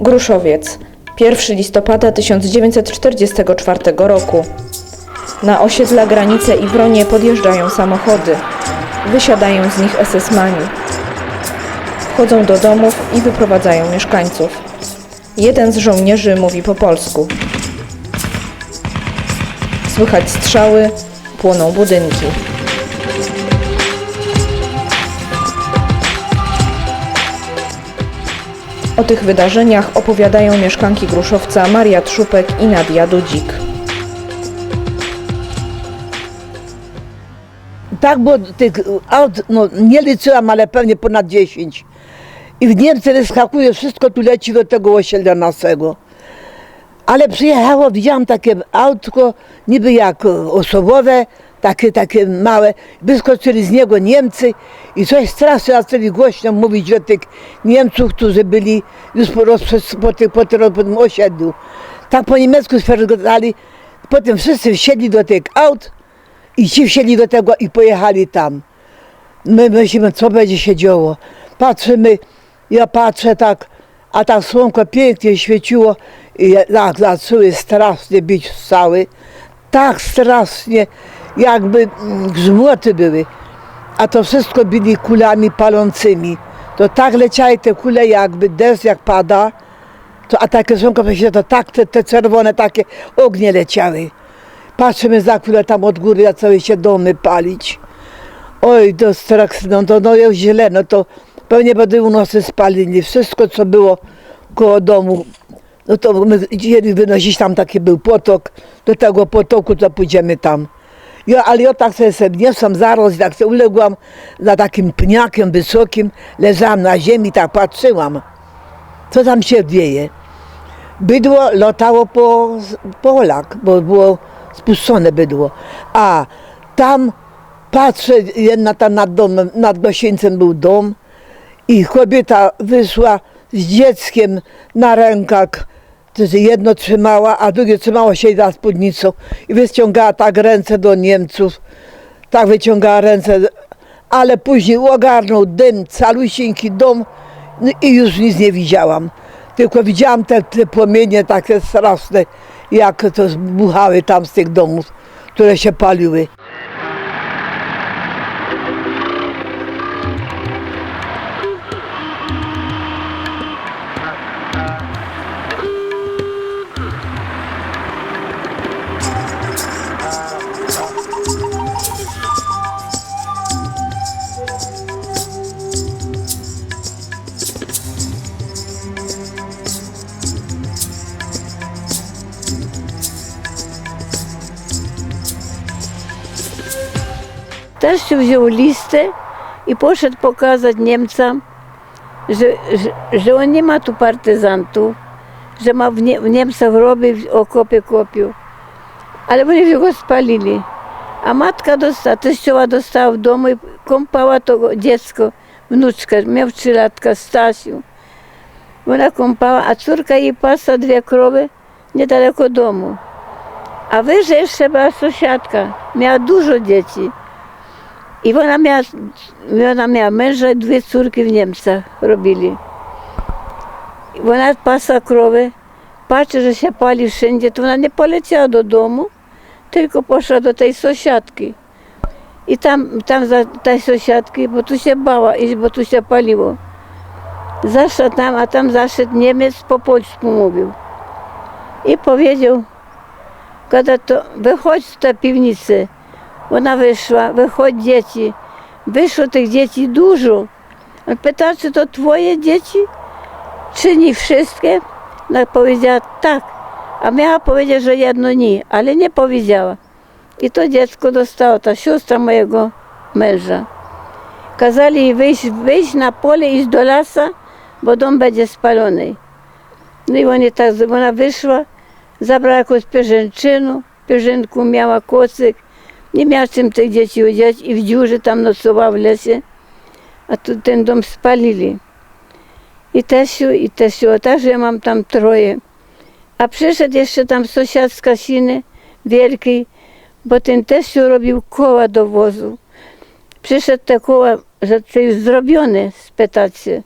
Gruszowiec. 1 listopada 1944 roku. Na osiedla granice i Wronie podjeżdżają samochody. Wysiadają z nich SS-mani. Wchodzą do domów i wyprowadzają mieszkańców. Jeden z żołnierzy mówi po polsku. Słychać strzały, płoną budynki. O tych wydarzeniach opowiadają mieszkanki Gruszowca Maria Trzupek i Nadia Dudzik. Tak, bo tych aut, no nie liczyłam, ale pewnie ponad 10. I w Niemcy wyskakuje, wszystko tu leci do tego osiedla naszego. Ale przyjechało, widziałam takie autko, niby jak osobowe, takie, takie małe. Wyskoczyli z niego Niemcy i coś strasznie zaczęli głośno mówić o tych Niemców, którzy byli już po, rozprzes- po, tych, tym- po tym osiedlu. Tak po niemiecku sfergotali. Potem wszyscy wsiedli do tych aut i ci wsiedli do tego i pojechali tam. My myślimy, co będzie się działo. Patrzymy, ja patrzę tak, a tak słonko pięknie świeciło i tak zaczęły strasznie bić strzały. Tak strasznie, jakby mm, grzmoty były. A to wszystko byli kulami palącymi. To tak leciały te kule, jakby deszcz jak pada, to, a takie słonko się to tak te, te czerwone takie ognie leciały. Patrzymy za chwilę tam od góry, zaczęły się domy palić. Oj, to strach, no to no jest źle, no to pewnie będą unosy spalili. Wszystko, co było koło domu, no to my chcieli wynosić tam taki był potok, do tego potoku to pójdziemy tam. Ja, ale ja tak sobie, sobie niosłam zaraz, tak uległam za takim pniakiem wysokim, leżałam na ziemi, tak patrzyłam, co tam się dzieje. Bydło latało po polach, bo było spuszczone bydło. A tam patrzę, jedna tam nad domem, nad gosieńcem był dom i kobieta wyszła z dzieckiem na rękach. Jedno trzymała, a drugie trzymało się za spódnicą i wyciągała tak ręce do Niemców. Tak wyciągała ręce, ale później ogarnął dym, calusieńki dom no i już nic nie widziałam. Tylko widziałam te, te płomienie takie straszne, jak to zbuchały tam z tych domów, które się paliły. Też wziął listę i poszedł pokazać Niemcom, że, że, że on nie ma tu partyzantów, że ma w, nie, w Niemcach robi w okopie kopił. Ale oni go spalili. A matka dostała, teściowa dostała w domu i kąpała to dziecko, wnuczka, miał trzy latka, Stasiu. Ona kąpała, a córka jej pasa dwie krowy niedaleko domu. A wyżej jeszcze była sąsiadka, miała dużo dzieci. I ona miała, ona miała męża dwie córki w Niemcach robili. I ona pasa krowy, patrzy, że się pali wszędzie, to ona nie poleciała do domu, tylko poszła do tej sąsiadki. I tam, tam za tej sąsiadki, bo tu się bała iść, bo tu się paliło. Zaszła tam, a tam zaszedł Niemiec, po polsku mówił. I powiedział, kada to wychodź z tej piwnicy. Wyszła, wychodź dzieci. Wyszło tych dzieci dużo. On pytał, czy to twoje dzieci? Czy nie wszystkie? Ona powiedziała tak. A miała powiedzieć, że jedno nie, ale nie powiedziała. I to dziecko dostało, ta siostra mojego męża. Kazali jej wyjść, wyjść na pole, iść do lasa, bo dom będzie spalony. No i oni tak, ona wyszła, zabrała jakąś pierzęczynę, pierzynku miała kocyk, nie miała czym tych dzieci udziać i w dziurze tam nocowała w lesie, a tu ten dom spalili. I Tesiu, i Tesiu, także ja mam tam troje. A przyszedł jeszcze tam sąsiad z Kasiny, wielki, bo ten Tesiu robił koła do wozu. Przyszedł te koło, że to już zrobione, spytać się.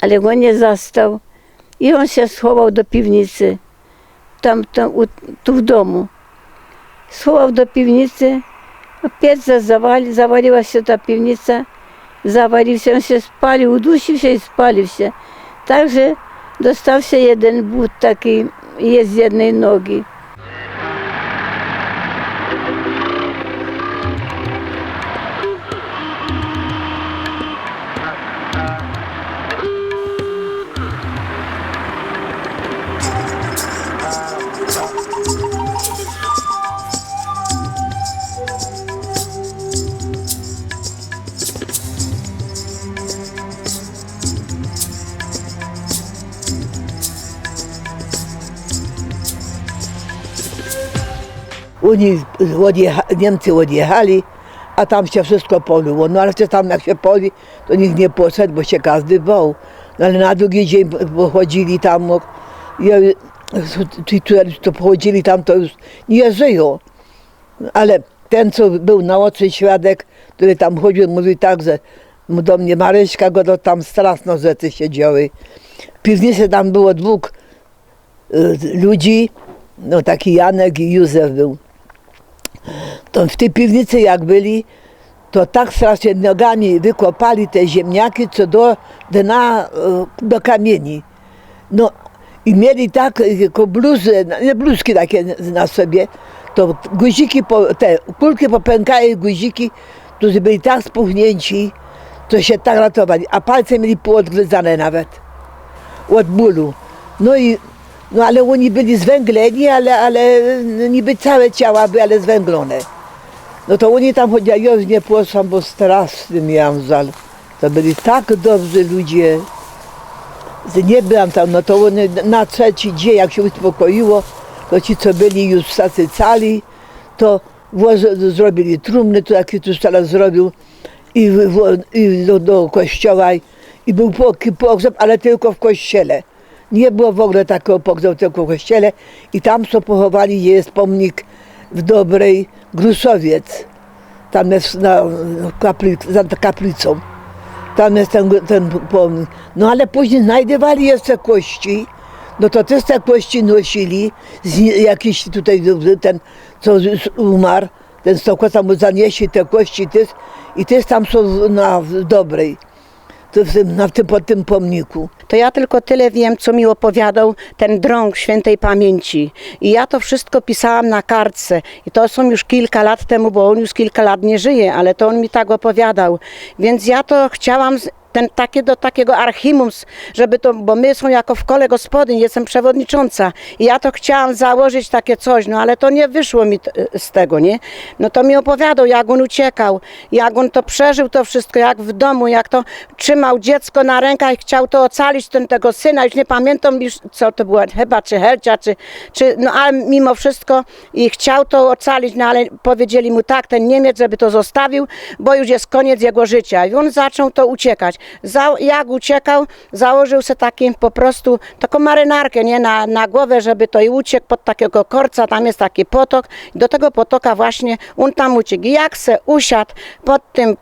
Ale go nie zastał. I on się schował do piwnicy, tam, tam u, tu w domu. Schował do piwnicy, a piec zawali, zawaliła się ta piwnica, zawalił się, on się spalił, udusił się i spalił się. Także dostał się jeden Oni odjecha, Niemcy odjechali, a tam się wszystko poliło. No ale przecież tam jak się poli, to nikt nie poszedł, bo się każdy bał. No ale na drugi dzień pochodzili tam, o- ja, ci, którzy to pochodzili tam, to już nie żyją. Ale ten, co był na oczy świadek, który tam chodził, mówił tak, że do mnie Maryśka go to tam straszno rzeczy się działy. W piwnicy tam było dwóch y, ludzi, no taki Janek i Józef był. To w tej piwnicy jak byli, to tak strasznie nogami wykopali te ziemniaki, co do dna, y, do kamieni. No i mieli tak y, ko bluzy, nie bluzki takie na sobie, to guziki, po, te kulki popękały, guziki, którzy byli tak spuchnięci, to się tak ratowali, a palce mieli poodgryzane nawet od bólu. No i no ale oni byli zwęgleni, ale, ale niby całe ciała były, ale zwęglone. No to oni tam chodzili, ja już nie poszłam, bo straszny miałam żal. To byli tak dobrzy ludzie. że Nie byłam tam, no to oni na trzeci dzień, jak się uspokoiło, to ci, co byli już tacy cali, to zrobili trumny, to jaki tu teraz zrobił i, i do, do kościoła i, był po- pogrzeb, ale tylko w kościele. Nie było w ogóle takiego w kościele i tam są pochowani, gdzie jest pomnik w Dobrej Grusowiec. Tam jest na, na kapli, za kaplicą. Tam jest ten, ten pomnik. No ale później znajdowali jeszcze kości. No to też te kości nosili. Z, jakiś tutaj ten, co umarł, ten stokos tam mu zanieśli te kości też, i też tam są na dobrej. Na tym, pod tym pomniku. To ja tylko tyle wiem, co mi opowiadał ten drąg świętej pamięci. I ja to wszystko pisałam na kartce. I to są już kilka lat temu, bo on już kilka lat nie żyje, ale to on mi tak opowiadał. Więc ja to chciałam ten, takie do takiego archiwum, s- żeby to, bo my są jako w kole gospodyń, jestem przewodnicząca i ja to chciałam założyć takie coś, no ale to nie wyszło mi t- z tego, nie? No to mi opowiadał, jak on uciekał, jak on to przeżył to wszystko, jak w domu, jak to trzymał dziecko na rękach i chciał to ocalić, ten, tego syna, już nie pamiętam już, co to była, chyba czy Helcia, czy, czy, no ale mimo wszystko i chciał to ocalić, no ale powiedzieli mu tak, ten Niemiec, żeby to zostawił, bo już jest koniec jego życia i on zaczął to uciekać. Za, jak uciekał, założył sobie taki po prostu taką marynarkę, nie, na, na głowę, żeby to i uciekł pod takiego korca, tam jest taki potok, do tego potoka właśnie on tam uciekł. Jak se usiadł pod tym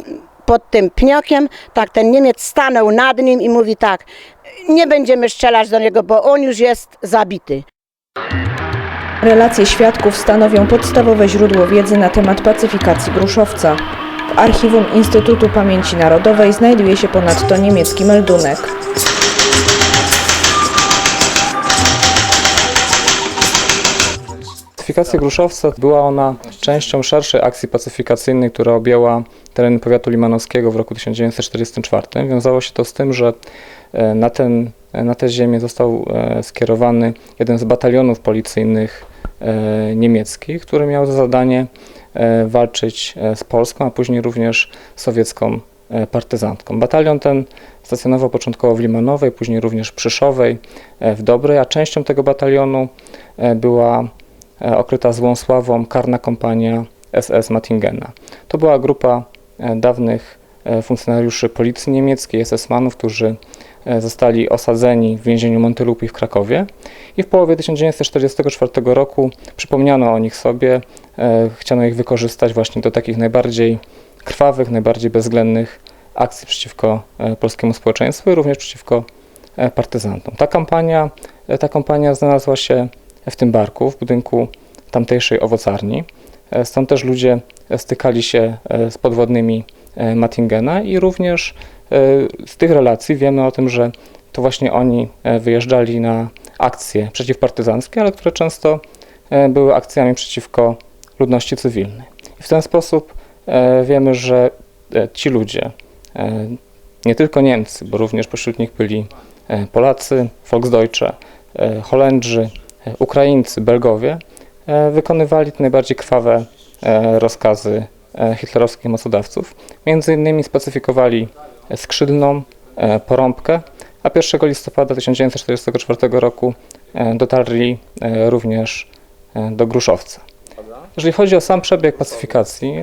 pod tym pniokiem, tak ten Niemiec stanął nad nim i mówi tak, nie będziemy strzelać do niego, bo on już jest zabity. Relacje świadków stanowią podstawowe źródło wiedzy na temat pacyfikacji Gruszowca. W archiwum Instytutu Pamięci Narodowej znajduje się ponadto niemiecki meldunek. Pacyfikacja Gruszowca była ona częścią szerszej akcji pacyfikacyjnej, która objęła tereny powiatu limanowskiego w roku 1944. Wiązało się to z tym, że e, na, ten, na tę ziemię został e, skierowany jeden z batalionów policyjnych e, niemieckich, który miał za zadanie e, walczyć e, z Polską, a później również sowiecką e, partyzantką. Batalion ten stacjonował początkowo w Limanowej, później również w Przyszowej, e, w Dobrej, a częścią tego batalionu e, była e, okryta złą sławą karna kompania SS Mattingena. To była grupa e, dawnych e, funkcjonariuszy policji niemieckiej, SS-manów, którzy e, zostali osadzeni w więzieniu Montelupi w Krakowie i w połowie 1944 roku przypomniano o nich sobie, e, chciano ich wykorzystać właśnie do takich najbardziej krwawych, najbardziej bezwzględnych akcji przeciwko e, polskiemu społeczeństwu i również przeciwko e, partyzantom. Ta kampania, e, ta kampania znalazła się w tym barku, w budynku tamtejszej owocarni. E, Stąd też ludzie e, stykali się e, z podwodnymi e, Mattingena i również e, z tych relacji wiemy o tym, że to właśnie oni e, wyjeżdżali na akcje przeciwpartyzanckie, ale które często e, były akcjami przeciwko ludności cywilnej. I w ten sposób e, wiemy, że e, ci ludzie, e, nie tylko Niemcy, bo również pośród nich byli e, Polacy, Volksdeutsche, e, Holendrzy, e, Ukraińcy, Belgowie, e, wykonywali te najbardziej krwawe e, rozkazy e, hitlerowskich mocodawców. Między innymi spacyfikowali skrzydlną e, porąbkę, a 1 listopada 1944 roku e, dotarli e, również do Gruszowca. Jeżeli chodzi o sam przebieg pacyfikacji,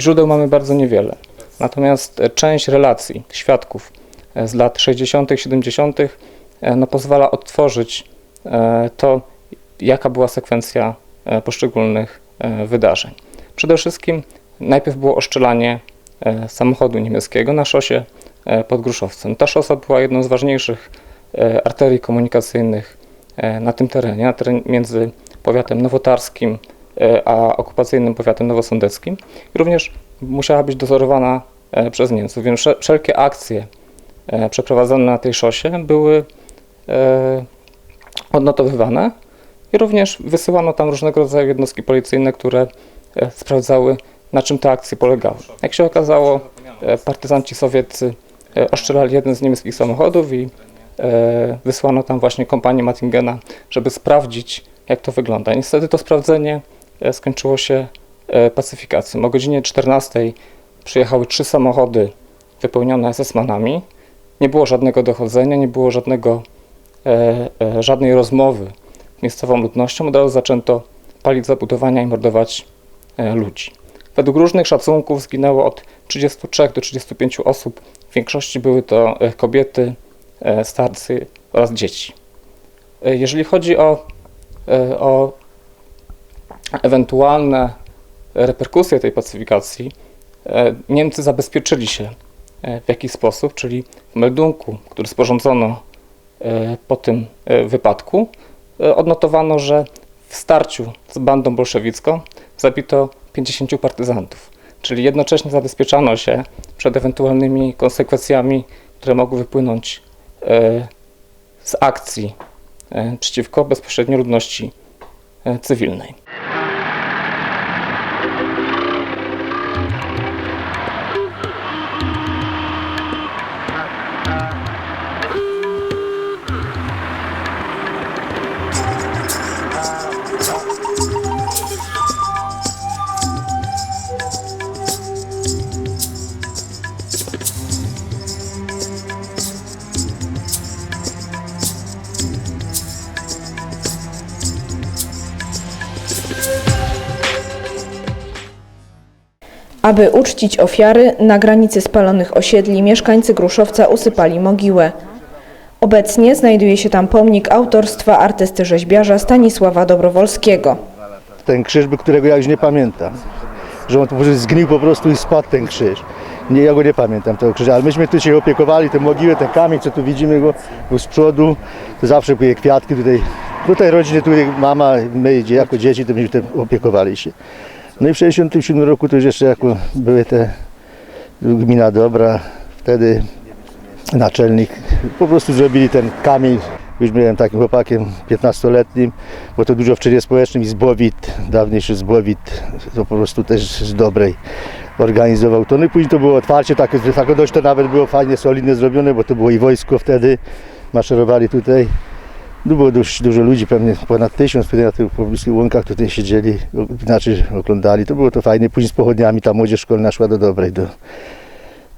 źródeł mamy bardzo niewiele. Natomiast część relacji świadków z lat 60., 70. e, no, pozwala odtworzyć to, jaka była sekwencja poszczególnych wydarzeń. Przede wszystkim najpierw było oszczelanie samochodu niemieckiego na szosie e, pod Gruszowcem. Ta szosa była jedną z ważniejszych e, arterii komunikacyjnych e, na tym terenie, na terenie między powiatem nowotarskim e, a okupacyjnym powiatem nowosądeckim. Również musiała być dozorowana e, przez Niemców, więc wsze- wszelkie akcje e, przeprowadzone na tej szosie były e, odnotowywane i również wysyłano tam różnego rodzaju jednostki policyjne, które e, sprawdzały, na czym te akcje polegały. Jak się okazało, e, partyzanci sowieccy e, oszczelali jeden z niemieckich samochodów i e, wysłano tam właśnie kompanię Mattingena, żeby sprawdzić, jak to wygląda. Niestety to sprawdzenie skończyło się pacyfikacją. O godzinie 14 przyjechały trzy samochody wypełnione SS-manami. Nie było żadnego dochodzenia, nie było żadnego, żadnej rozmowy z miejscową ludnością. Od razu zaczęto palić zabudowania i mordować ludzi. Według różnych szacunków zginęło od 33 do 35 osób. W większości były to e, kobiety, e, starcy oraz dzieci. E, Jeżeli chodzi o, o ewentualne reperkusje tej pacyfikacji, Niemcy zabezpieczyli się w jakiś sposób, czyli w meldunku, który sporządzono po tym wypadku, odnotowano, że w starciu z bandą bolszewicką zabito 50 partyzantów, czyli jednocześnie zabezpieczano się przed ewentualnymi konsekwencjami, które mogły wypłynąć e, z akcji e, przeciwko bezpośrednio ludności e, cywilnej. Aby uczcić ofiary, na granicy spalonych osiedli mieszkańcy Gruszowca usypali mogiłę. Obecnie znajduje się tam pomnik autorstwa artysty rzeźbiarza Stanisława Dobrowolskiego. ten krzyż, którego ja już nie pamiętam. Że on zgnił po prostu i spadł ten krzyż. Nie, ja go nie pamiętam tego krzyża, ale myśmy tu się opiekowali, tę mogiłę, ten kamień, co tu widzimy go, go z przodu, to zawsze były kwiatki tutaj. Tutaj rodzinie, tutaj mama, my jako dzieci, to myśmy opiekowali się. No i w 67 roku to już jeszcze jako były te gmina dobra, wtedy naczelnik po prostu zrobili ten kamień. Już byłem takim chłopakiem 15-letnim, bo to dużo w czynie społecznym i Zbłowit, dawniejszy Zbłowit, to po prostu też z dobrej organizował to. No i później to było otwarcie, takie, tak dość to nawet było fajnie, solidnie zrobione, bo to było i wojsko wtedy, maszerowali tutaj. No było dość dużo ludzi, pewnie ponad tysiąc tutaj na tych pobliskich łąkach tutaj siedzieli, znaczy oglądali. To było to fajnie. Później z pochodniami ta młodzież szkolna szła do dobrej, do,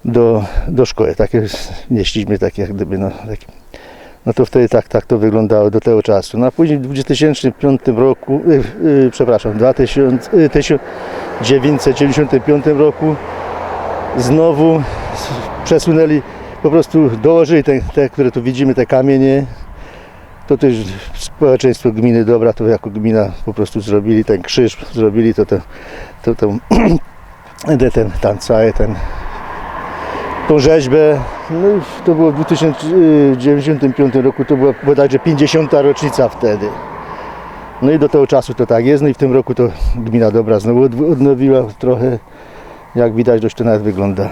do, do szkoły. Takie nieśliśmy, takie jak gdyby, no, takie. no to wtedy tak, tak to wyglądało do tego czasu. No a później w 2005 roku, y, y, przepraszam, w 2000, y, 1995 roku znowu przesunęli, po prostu dołożyli te, te które tu widzimy, te kamienie, to też społeczeństwo gminy Dobra to jako gmina po prostu zrobili ten krzyż, zrobili to, to, to, to ten, ten, cały ten tą rzeźbę. No to było w 2095 roku, to była bodajże 50. rocznica wtedy. No i do tego czasu to tak jest, no i w tym roku to gmina Dobra znowu odnowiła trochę, jak widać dość to nawet wygląda.